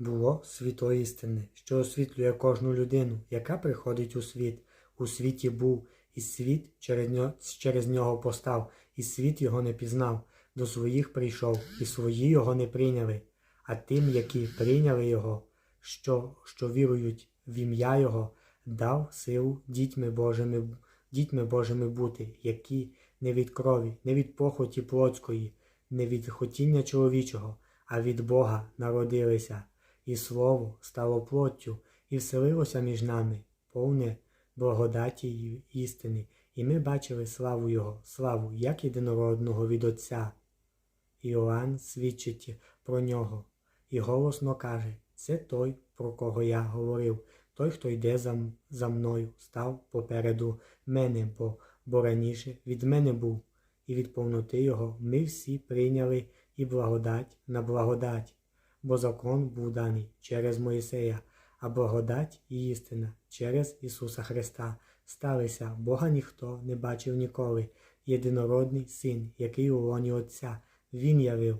було світло істини, що освітлює кожну людину, яка приходить у світ. У світі був, і світ через нього, постав, і світ його не пізнав. До своїх прийшов, і свої його не прийняли. А тим, які прийняли його, що, що вірують в ім'я Його, дав силу дітьми Божими, дітьми Божими бути, які не від крові, не від похоті плотської, не від хотіння чоловічого, а від Бога народилися, і Слово стало плоттю, і вселилося між нами, повне благодаті й істини, і ми бачили славу Його, славу як єдинородного від Отця. Іоанн свідчить про нього і голосно каже: Це той, про кого я говорив, той, хто йде за, за мною, став попереду мене, бо, бо раніше від мене був, і від повноти його ми всі прийняли і благодать на благодать, бо закон був даний через Моїсея, а благодать і істина через Ісуса Христа. Сталися, Бога ніхто не бачив ніколи, єдинородний Син, який у лоні Отця, Він явив